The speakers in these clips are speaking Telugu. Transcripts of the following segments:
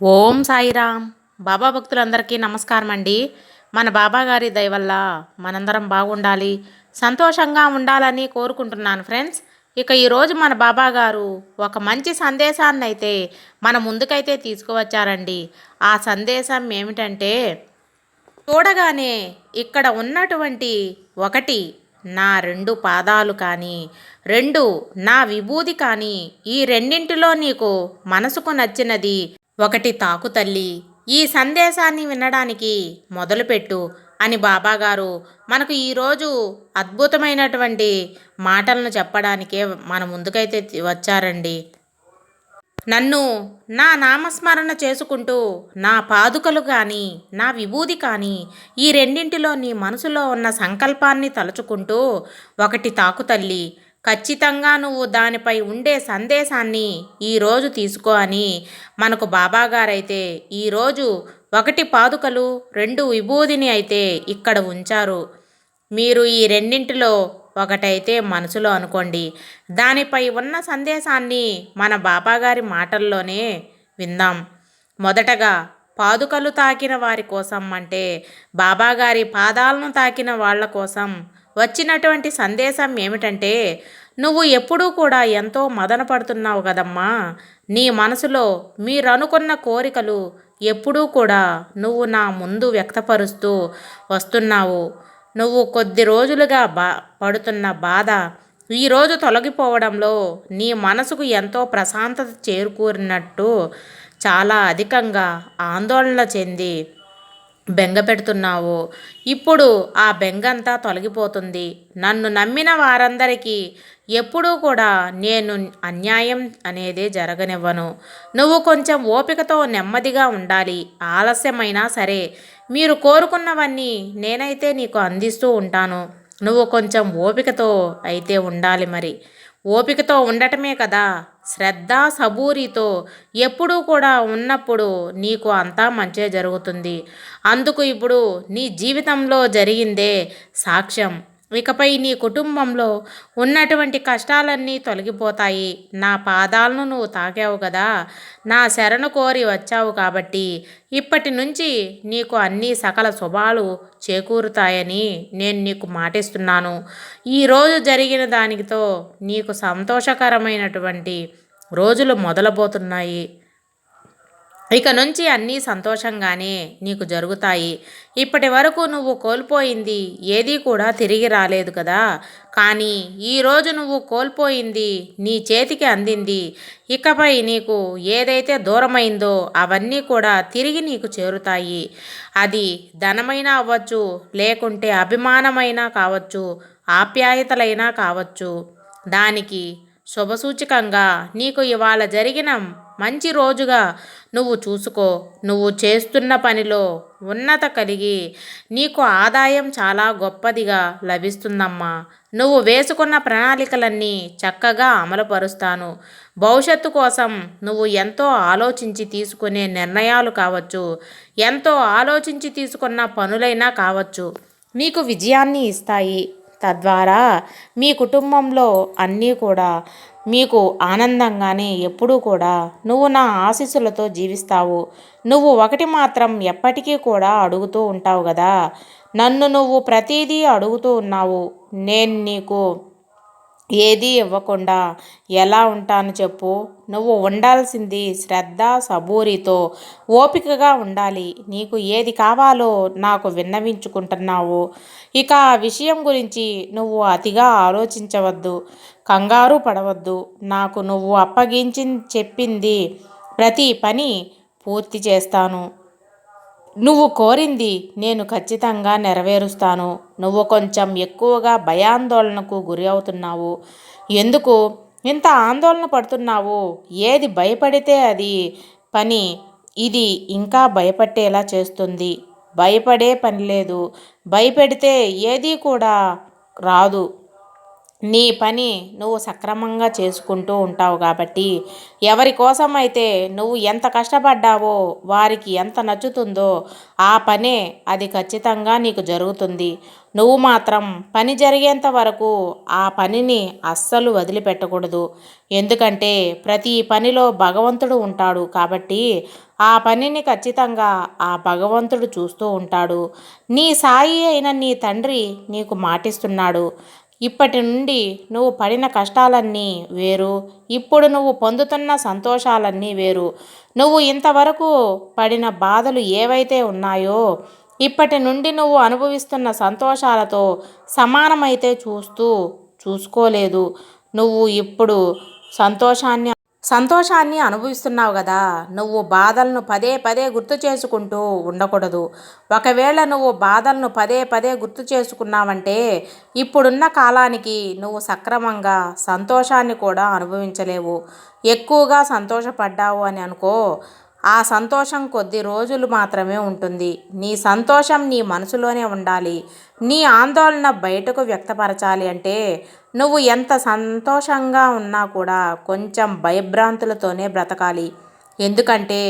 ఓం సాయిరామ్. బాబా భక్తులందరికీ నమస్కారం అండి మన బాబాగారి వల్ల మనందరం బాగుండాలి సంతోషంగా ఉండాలని కోరుకుంటున్నాను ఫ్రెండ్స్. ఇక ఈరోజు మన బాబాగారు ఒక మంచి సందేశాన్ని అయితే మన ముందుకైతే తీసుకువచ్చారండి. ఆ సందేశం ఏమిటంటే చూడగానే ఇక్కడ ఉన్నటువంటి ఒకటి నా రెండు పాదాలు కానీ రెండు నా విభూది కానీ ఈ రెండింటిలో నీకు మనసుకు నచ్చినది ఒకటి తాకు తల్లి ఈ సందేశాన్ని వినడానికి మొదలుపెట్టు అని బాబాగారు మనకు ఈరోజు అద్భుతమైనటువంటి మాటలను చెప్పడానికే మన ముందుకైతే వచ్చారండి. నన్ను నా నామస్మరణ చేసుకుంటూ నా పాదుకలు కానీ నా విభూది కానీ ఈ రెండింటిలో నీ మనసులో ఉన్న సంకల్పాన్ని తలుచుకుంటూ ఒకటి తాకు తల్లి ఖచ్చితంగా నువ్వు దానిపై ఉండే సందేశాన్ని ఈరోజు తీసుకో అని మనకు బాబాగారైతే ఈరోజు ఒకటి పాదుకలు రెండు విభూదిని అయితే ఇక్కడ ఉంచారు. మీరు ఈ రెండింటిలో ఒకటైతే మనసులో అనుకోండి. దానిపై ఉన్న సందేశాన్ని మన బాబాగారి మాటల్లోనే విందాం. మొదటగా పాదుకలు తాకిన వారి కోసం అంటే బాబాగారి పాదాలను తాకిన వాళ్ళ కోసం వచ్చినటువంటి సందేశం ఏమిటంటే నువ్వు ఎప్పుడూ కూడా ఎంతో మదన పడుతున్నావు కదమ్మా. నీ మనసులో మీరనుకున్న కోరికలు ఎప్పుడూ కూడా నువ్వు నా ముందు వ్యక్తపరుస్తూ వస్తున్నావు. నువ్వు కొద్ది రోజులుగా బా పడుతున్న బాధ ఈరోజు తొలగిపోవడంలో నీ మనసుకు ఎంతో ప్రశాంతత చేరుకూరినట్టు చాలా అధికంగా ఆందోళన చెంది బెంగ పెడుతున్నావు. ఇప్పుడు ఆ బెంగంతా తొలగిపోతుంది. నన్ను నమ్మిన వారందరికీ ఎప్పుడూ కూడా నేను అన్యాయం అనేది జరగనివ్వను. నువ్వు కొంచెం ఓపికతో నెమ్మదిగా ఉండాలి. ఆలస్యమైనా సరే మీరు కోరుకున్నవన్నీ నేనైతే నీకు అందిస్తూ ఉంటాను. నువ్వు కొంచెం ఓపికతో అయితే ఉండాలి మరి. ఓపికతో ఉండటమే కదా. శ్రద్ధ సబూరితో ఎప్పుడూ కూడా ఉన్నప్పుడు నీకు అంతా మంచే జరుగుతుంది. అందుకు ఇప్పుడు నీ జీవితంలో జరిగిందే సాక్ష్యం. ఇకపై నీ కుటుంబంలో ఉన్నటువంటి కష్టాలన్నీ తొలగిపోతాయి. నా పాదాలను నువ్వు తాకావు కదా నా శరణు కోరి వచ్చావు కాబట్టి ఇప్పటి నుంచి నీకు అన్ని సకల శుభాలు చేకూరుతాయని నేను నీకు మాటిస్తున్నాను. ఈరోజు జరిగిన దానితో నీకు సంతోషకరమైనటువంటి రోజులు మొదలబోతున్నాయి. ఇక నుంచి అన్నీ సంతోషంగానే నీకు జరుగుతాయి. ఇప్పటి వరకు నువ్వు కోల్పోయింది ఏదీ కూడా తిరిగి రాలేదు కదా. కానీ ఈరోజు నువ్వు కోల్పోయింది నీ చేతికి అందింది. ఇకపై నీకు ఏదైతే దూరమైందో అవన్నీ కూడా తిరిగి నీకు చేరుతాయి. అది ధనమైనా అవ్వచ్చు లేకుంటే అభిమానమైనా కావచ్చు ఆప్యాయతలైనా కావచ్చు. దానికి శుభసూచకంగా నీకు ఇవాళ జరిగిన మంచి రోజుగా నువ్వు చూసుకో. నువ్వు చేస్తున్న పనిలో ఉన్నత కలిగి నీకు ఆదాయం చాలా గొప్పదిగా లభిస్తుందమ్మా. నువ్వు వేసుకున్న ప్రణాళికలన్నీ చక్కగా అమలుపరుస్తాను. భవిష్యత్తు కోసం నువ్వు ఎంతో ఆలోచించి తీసుకునే నిర్ణయాలు కావచ్చు. ఎంతో ఆలోచించి తీసుకున్న పనులైనా కావచ్చు. నీకు విజయాన్ని ఇస్తాయి. తద్వారా మీ కుటుంబంలో అన్నీ కూడా మీకు ఆనందంగానే ఎప్పుడూ కూడా నువ్వు నా ఆశీస్సులతో జీవిస్తావు. నువ్వు ఒకటి మాత్రం ఎప్పటికీ కూడా అడుగుతూ ఉంటావు కదా. నన్ను నువ్వు ప్రతిదీ అడుగుతూ ఉన్నావు. నేను నీకు ఏదీ ఇవ్వకుండా ఎలా ఉంటాను చెప్పు? నువ్వు ఉండాల్సింది శ్రద్ధ సబూరితో ఓపికగా ఉండాలి. నీకు ఏది కావాలో నాకు విన్నవించుకుంటున్నావు. ఇక ఆ విషయం గురించి నువ్వు అతిగా ఆలోచించవద్దు. కంగారు పడవద్దు. నాకు నువ్వు అప్పగించి చెప్పింది ప్రతి పని పూర్తి చేస్తాను. నువ్వు కోరింది నేను ఖచ్చితంగా నెరవేరుస్తాను. నువ్వు కొంచెం ఎక్కువగా భయాందోళనకు గురి అవుతున్నావు. ఎందుకు? ఇంత ఆందోళన పడుతున్నావు. ఏది భయపడితే అది పని. ఇది ఇంకా భయపట్టేలా చేస్తుంది. భయపడే పని లేదు. భయపెడితే ఏదీ కూడా రాదు. నీ పని నువ్వు సక్రమంగా చేసుకుంటూ ఉంటావు కాబట్టి ఎవరి కోసం అయితే నువ్వు ఎంత కష్టపడ్డావో వారికి ఎంత నచ్చుతుందో ఆ పనే అది ఖచ్చితంగా నీకు జరుగుతుంది. నువ్వు మాత్రం పని జరిగేంత వరకు ఆ పనిని అస్సలు వదిలిపెట్టకూడదు. ఎందుకంటే ప్రతి పనిలో భగవంతుడు ఉంటాడు కాబట్టి ఆ పనిని ఖచ్చితంగా ఆ భగవంతుడు చూస్తూ ఉంటాడు. నీ సాయి అయిన నీ తండ్రి నీకు మాటిస్తున్నాడు. ఇప్పటి నుండి నువ్వు పడిన కష్టాలన్నీ వేరు. ఇప్పుడు నువ్వు పొందుతున్న సంతోషాలన్నీ వేరు. నువ్వు ఇంతవరకు పడిన బాధలు ఏవైతే ఉన్నాయో ఇప్పటి నుండి నువ్వు అనుభవిస్తున్న సంతోషాలతో సమానమైతే చూస్తూ చూసుకోలేదు. నువ్వు ఇప్పుడు సంతోషాన్ని సంతోషాన్ని అనుభవిస్తున్నావు కదా. నువ్వు బాధలను పదే పదే గుర్తు చేసుకుంటూ ఉండకూడదు. ఒకవేళ నువ్వు బాధలను పదే పదే గుర్తు చేసుకున్నావంటే ఇప్పుడున్న కాలానికి నువ్వు సక్రమంగా సంతోషాన్ని కూడా అనుభవించలేవు. ఎక్కువగా సంతోషపడ్డావు అని అనుకో. ఆ సంతోషం కొద్ది రోజులు మాత్రమే ఉంటుంది. నీ సంతోషం నీ మనసులోనే ఉండాలి. నీ ఆందోళన బయటకు వ్యక్తపరచాలి అంటే నువ్వు ఎంత సంతోషంగా ఉన్నా కూడా కొంచెం భయభ్రాంతులతోనే బ్రతకాలి. ఎందుకంటే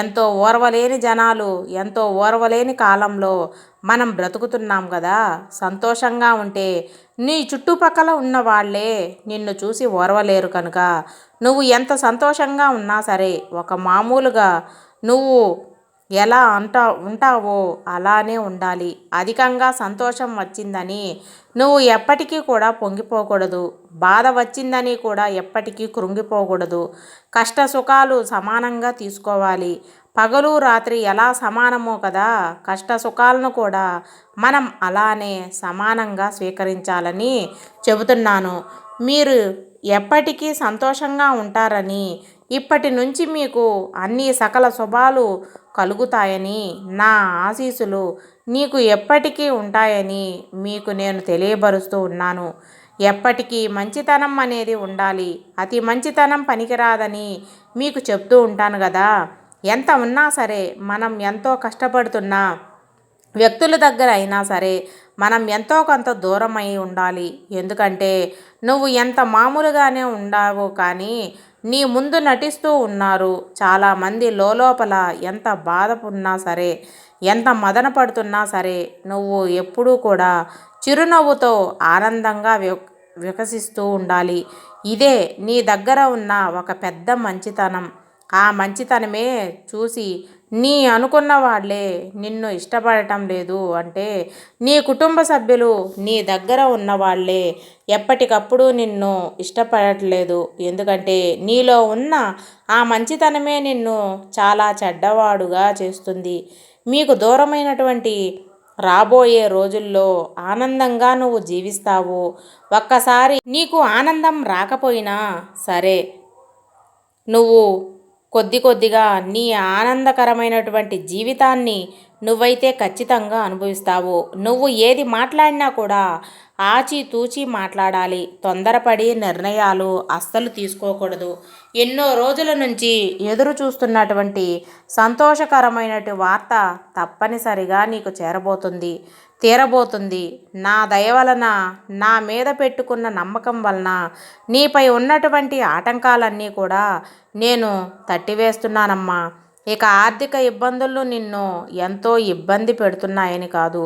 ఎంతో ఓర్వలేని జనాలు ఎంతో ఓర్వలేని కాలంలో మనం బ్రతుకుతున్నాం కదా. సంతోషంగా ఉంటే నీ చుట్టుపక్కల ఉన్న వాళ్ళే నిన్ను చూసి ఓర్వలేరు కనుక. నువ్వు ఎంత సంతోషంగా ఉన్నా సరే ఒక మామూలుగా నువ్వు ఎలా అంటా ఉంటావో అలానే ఉండాలి. అధికంగా సంతోషం వచ్చిందని నువ్వు ఎప్పటికీ కూడా పొంగిపోకూడదు. బాధ వచ్చిందని కూడా ఎప్పటికీ కృంగిపోకూడదు. కష్ట సుఖాలు సమానంగా తీసుకోవాలి. పగలు రాత్రి ఎలా సమానమో కదా కష్ట సుఖాలను కూడా మనం అలానే సమానంగా స్వీకరించాలని చెబుతున్నాను. మీరు ఎప్పటికీ సంతోషంగా ఉంటారని ఇప్పటి నుంచి మీకు అన్ని సకల శుభాలు కలుగుతాయని నా ఆశీస్సులు నీకు ఎప్పటికీ ఉంటాయని మీకు నేను తెలియబరుస్తూ ఉన్నాను. ఎప్పటికీ మంచితనం అనేది ఉండాలి. అతి మంచితనం పనికిరాదని మీకు చెప్తూ ఉంటాను కదా ఎంత ఉన్నా సరే మనం ఎంతో కష్టపడుతున్నా వ్యక్తుల దగ్గర అయినా సరే మనం ఎంతో కొంత దూరం అయి ఉండాలి. ఎందుకంటే నువ్వు ఎంత మామూలుగానే ఉండావు కానీ నీ ముందు నటిస్తూ ఉన్నారు. చాలామంది లోపల ఎంత బాధపడినా సరే ఎంత మదన పడుతున్నా సరే నువ్వు ఎప్పుడూ కూడా చిరునవ్వుతో ఆనందంగా వికసిస్తూ ఉండాలి. ఇదే నీ దగ్గర ఉన్న ఒక పెద్ద మంచితనం. ఆ మంచితనమే చూసి నీ అనుకున్న వాళ్ళే నిన్ను ఇష్టపడటం లేదు అంటే నీ కుటుంబ సభ్యులు నీ దగ్గర ఉన్న వాళ్ళే ఎప్పటికప్పుడు నిన్ను ఇష్టపడట్లేదు. ఎందుకంటే నీలో ఉన్న ఆ మంచితనమే నిన్ను చాలా చెడ్డవాడుగా చేస్తుంది. మీకు దూరమైనటువంటి రాబోయే రోజుల్లో ఆనందంగా నువ్వు జీవిస్తావు. ఒక్కసారి నీకు ఆనందం రాకపోయినా సరే నువ్వు కొద్ది కొద్దిగా నీ ఆనందకరమైనటువంటి జీవితాన్ని నువ్వైతే ఖచ్చితంగా అనుభవిస్తావు. నువ్వు ఏది మాట్లాడినా కూడా ఆచితూచి మాట్లాడాలి. తొందరపడి నిర్ణయాలు అస్సలు తీసుకోకూడదు. ఎన్నో రోజుల నుంచి ఎదురు చూస్తున్నటువంటి సంతోషకరమైనటువంటి వార్త తప్పనిసరిగా నీకు చేరబోతుంది తీరబోతుంది. నా దయ వలన నా మీద పెట్టుకున్న నమ్మకం వలన నీపై ఉన్నటువంటి ఆటంకాలన్నీ కూడా నేను తట్టివేస్తున్నానమ్మా. ఇక ఆర్థిక ఇబ్బందులు నిన్ను ఎంతో ఇబ్బంది పెడుతున్నాయని కాదు.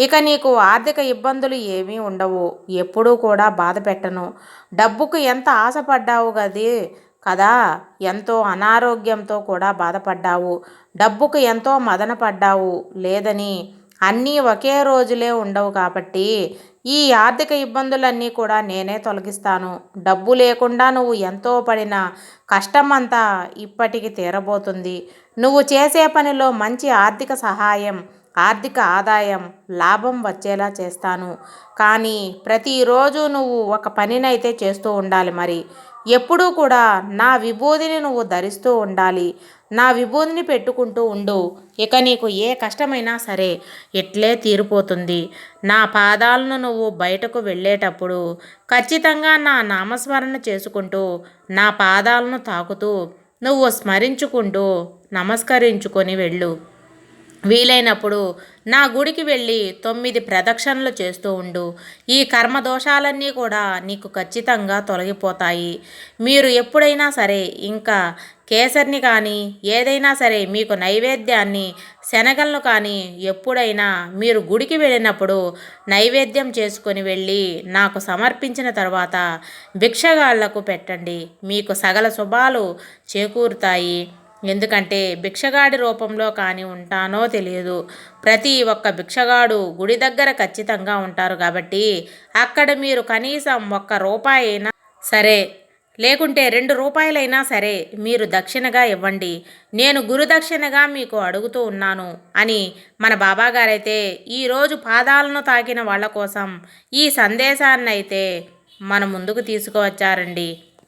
ఇక నీకు ఆర్థిక ఇబ్బందులు ఏమీ ఉండవు. ఎప్పుడూ కూడా బాధ పెట్టను. డబ్బుకు ఎంత ఆశపడ్డావు గది కదా? ఎంతో అనారోగ్యంతో కూడా బాధపడ్డావు. డబ్బుకు ఎంతో మదన పడ్డావు. లేదని అన్నీ ఒకే రోజులే ఉండవు కాబట్టి ఈ ఆర్థిక ఇబ్బందులన్నీ కూడా నేనే తొలగిస్తాను. డబ్బు లేకుండా నువ్వు ఎంతో పడిన కష్టం అంతా ఇప్పటికి తీరబోతుంది. నువ్వు చేసే పనిలో మంచి ఆర్థిక సహాయం ఆర్థిక ఆదాయం లాభం వచ్చేలా చేస్తాను. కానీ ప్రతిరోజు నువ్వు ఒక పనినైతే చేస్తూ ఉండాలి మరి. ఎప్పుడూ కూడా నా విభూతిని నువ్వు ధరిస్తూ ఉండాలి. నా విభూదిని పెట్టుకుంటూ ఉండు. ఇక నీకు ఏ కష్టమైనా సరే ఇట్లే తీరిపోతుంది. నా పాదాలను నువ్వు బయటకు వెళ్ళేటప్పుడు ఖచ్చితంగా నా నామస్మరణ చేసుకుంటూ నా పాదాలను తాకుతూ నువ్వు స్మరించుకుంటూ నమస్కరించుకొని వెళ్ళు. వీలైనప్పుడు నా గుడికి వెళ్ళి తొమ్మిది ప్రదక్షిణలు చేస్తూ ఉండు. ఈ కర్మ దోషాలన్నీ కూడా నీకు ఖచ్చితంగా తొలగిపోతాయి. మీరు ఎప్పుడైనా సరే ఇంకా కేసరిని కానీ ఏదైనా సరే మీకు నైవేద్యాన్ని శనగలను కానీ ఎప్పుడైనా మీరు గుడికి వెళ్ళినప్పుడు నైవేద్యం చేసుకొని వెళ్ళి నాకు సమర్పించిన తర్వాత భిక్షగాళ్ళకు పెట్టండి. మీకు సగల శుభాలు చేకూరుతాయి. ఎందుకంటే భిక్షగాడి రూపంలో కానీ ఉంటానో తెలియదు. ప్రతి ఒక్క భిక్షగాడు గుడి దగ్గర ఖచ్చితంగా ఉంటారు కాబట్టి అక్కడ మీరు కనీసం ఒక్క రూపాయి అయినా సరే లేకుంటే రెండు రూపాయలైనా సరే మీరు దక్షిణగా ఇవ్వండి. నేను గురుదక్షిణగా మీకు అడుగుతూ ఉన్నాను అని మన బాబాగారైతే ఈరోజు పాదాలను తాకిన వాళ్ళ కోసం ఈ సందేశాన్ని అయితే మన ముందుకు తీసుకువచ్చారండి.